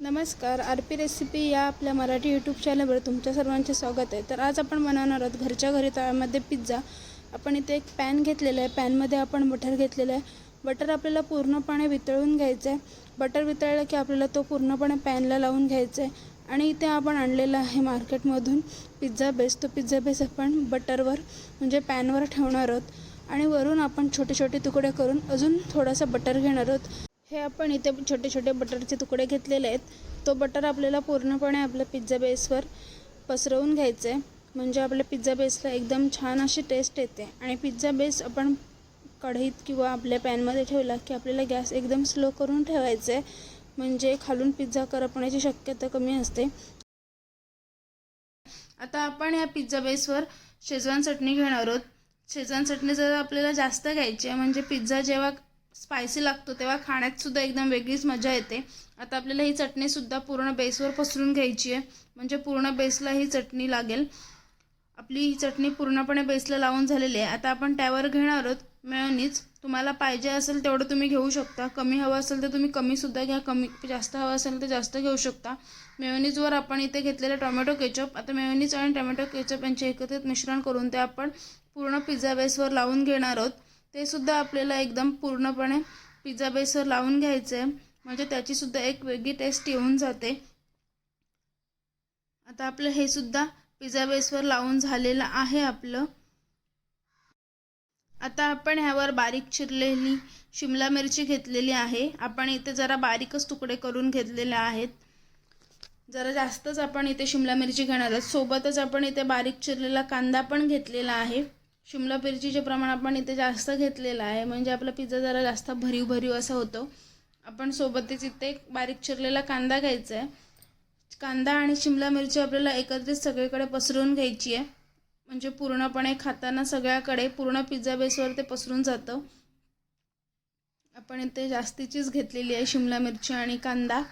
नमस्कार R P recipe या आपल्या मराठी यूट्यूब चॅनलवर तुमच्या सर्वांचे स्वागत आहे. तर आज आपण बनवणार आहोत घरच्या घरी तव्यामध्ये पिझ्झा आपण इथे एक पॅन घेतलेलं आहे. पॅनमध्ये आपण बटर घेतलेलं आहे. बटर आपल्याला पूर्णपणे वितळून घ्यायचं आहे बटर वितळलं की आपल्याला तो पूर्णपणे पॅनला लावून घ्यायचा आहे आणि इथे आपण आणलेला आहे मार्केटमधून पिझ्झा बेस तो पिझ्झा बेस आपण बटरवर म्हणजे पॅनवर ठेवणार आहोत. आणि वरून आपण छोटे छोटे तुकडे करून अजून थोडासा बटर घेणार आहोत. हे आपण इथे छोटे छोटे बटरचे तुकडे घेतलेले आहेत. तो बटर आपल्याला पूर्णपणे आपल्या पिझ्झा बेसवर पसरवून घ्यायचं आहे म्हणजे आपल्या पिझ्झा बेसला एकदम छान अशी टेस्ट येते. आणि पिझ्झा बेस आपण कढईत किंवा आपल्या पॅनमध्ये ठेवला की आपल्याला गॅस एकदम स्लो करून ठेवायचं आहे म्हणजे खालून पिझ्झा करपण्याची शक्यता कमी असते. आता आपण या पिझ्झा बेसवर शेजवान चटणी घेणार आहोत. शेजवान चटणी जर आपल्याला जास्त घ्यायची आहे म्हणजे पिझ्झा जेव्हा स्पायसी लागतो तेव्हा खाण्यात सुद्धा एकदम वेगळीच मजा येते. आता आपल्याला ही चटणीसुद्धा पूर्ण बेसवर पसरून घ्यायची आहे. म्हणजे पूर्ण बेसला ही चटणी लागेल. आपली ही चटणी पूर्णपणे बेसला लावून झालेली आहे. आता आपण त्यावर घेणार आहोत मेयोनीज तुम्हाला पाहिजे असेल तेवढं तुम्ही घेऊ शकता. कमी हवं असेल तर तुम्ही कमीसुद्धा घ्या. कमी जास्त हवं असेल तर जास्त घेऊ शकता. मेयोनीजवर आपण इथे घेतलेलं टोमॅटो केचप आता मेयोनीज आणि टोमॅटो केचप यांचे एकत्रित मिश्रण करून ते आपण पूर्ण पिझ्झा बेसवर लावून घेणार आहोत. ते सुद्धा आपल्याला एकदम पूर्णपणे पिझ्झा बेसवर लावून घ्यायचं आहे म्हणजे त्याचीसुद्धा एक वेगळी टेस्ट येऊन जाते. आता आपलं हे सुद्धा पिझ्झा बेसवर लावून झालेलं आहे आपलं. आता आपण ह्यावर बारीक चिरलेली शिमला मिरची घेतलेली आहे. आपण इथे जरा बारीकच तुकडे करून घेतलेले आहेत. जरा जास्तच आपण इथे शिमला मिरची घेणार आहोत. सोबतच आपण इथे बारीक चिरलेला कांदा पण घेतलेला आहे. शिमला मिरचीचे प्रमाण आपण इथे जास्त घेतलेलं आहे. म्हणजे आपला पिझ्झा जरा जास्त भरीव भरीव असा होतो. आपण सोबतच इथे बारीक चिरलेला कांदा घ्यायचा आहे कांदा आणि शिमला मिरची आपल्याला एकत्रित सगळीकडे पसरून घ्यायची आहे. म्हणजे पूर्णपणे खाताना सगळ्याकडे पूर्ण पिझ्झा बेसवर ते पसरून जातं. आपण इथे जास्तीचीच घेतलेली आहे शिमला मिरची आणि कांदा.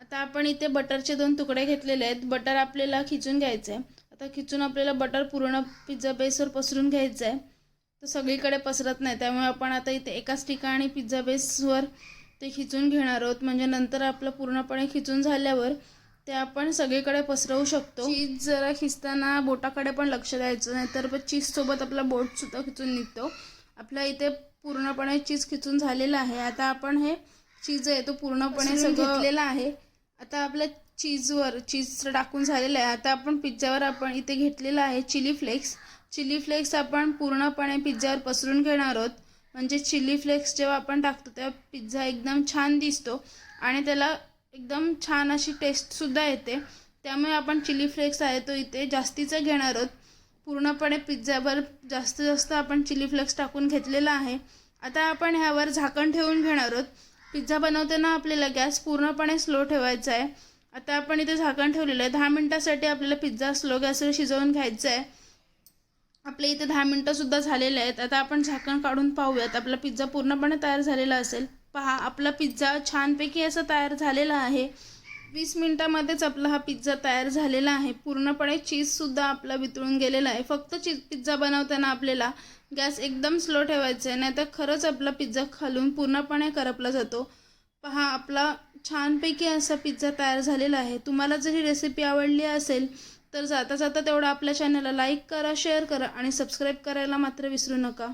आता आपण इथे बटरचे दोन तुकडे घेतलेले आहेत. बटर आपल्याला खिचून घ्यायचं आहे आता खिचून आपल्याला बटर पूर्ण पिझ्झा बेसवर पसरून घ्यायचं आहे तर सगळीकडे पसरत नाही. त्यामुळे आपण आता इथे एकाच ठिकाणी पिझ्झा बेसवर ते खिचून घेणार आहोत. म्हणजे नंतर आपलं पूर्णपणे खिचून झाल्यावर ते आपण सगळीकडे पसरवू शकतो. चीज जरा खिचताना बोटाकडे पण लक्ष द्यायचं नाही तर चीजसोबत आपला बोटसुद्धा खिचून निघतो. आपल्या इथे पूर्णपणे चीज खिचून झालेलं आहे. आता आपण हे चीज आहे तो पूर्णपणे सगळं घेतलेला आहे. आता आपल्या चीजवर चीज टाकून झालेलं आहे. आता आपण पिझ्झावर आपण इथे घेतलेलं आहे चिली फ्लेक्स. चिली फ्लेक्स आपण पूर्णपणे पिझ्झावर पसरून घेणार आहोत. म्हणजे चिली फ्लेक्स जेव्हा आपण टाकतो तेव्हा पिझ्झा एकदम छान दिसतो आणि त्याला एकदम छान अशी टेस्टसुद्धा येते. त्यामुळे आपण चिली फ्लेक्स आहे तो इथे जास्तीचं घेणार आहोत. पूर्णपणे पिझ्झावर जास्तीत जास्त आपण चिली फ्लेक्स टाकून घेतलेला आहे. आता आपण ह्यावर झाकण ठेवून घेणार आहोत. पिझ्झा बनवताना आपल्याला गॅस पूर्णपणे स्लो ठेवायचा आहे. आता आपण इथे झाकण ठेवलेलं आहे. दहा मिनटासाठी आपल्याला पिझ्झा स्लो गॅसवर शिजवून घ्यायचा आहे आपल्या इथे दहा मिनटंसुद्धा झालेले आहेत. आता आपण झाकण काढून पाहूयात. आपला पिझ्झा पूर्णपणे तयार झालेला असेल. पहा आपला पिझ्झा छानपैकी असा तयार झालेला आहे. वीस मिनटामध्येच आपला हा पिझ्झा तयार झालेला आहे. पूर्णपणे चीजसुद्धा आपला वितळून गेलेला आहे. फक्त चीज पिझ्झा बनवताना आपल्याला गॅस एकदम स्लो ठेवायचा आहे नाही तर खरंच आपला पिझ्झा खालून पूर्णपणे करपला जातो. पहा आपला छानपैकी असा पिझ्झा तयार झालेला आहे. तुम्हाला जर ही रेसिपी आवडली असेल तर जाता जाता तेवढं आपल्या चॅनलला लाईक करा शेअर करा आणि सबस्क्राईब करायला मात्र विसरू नका.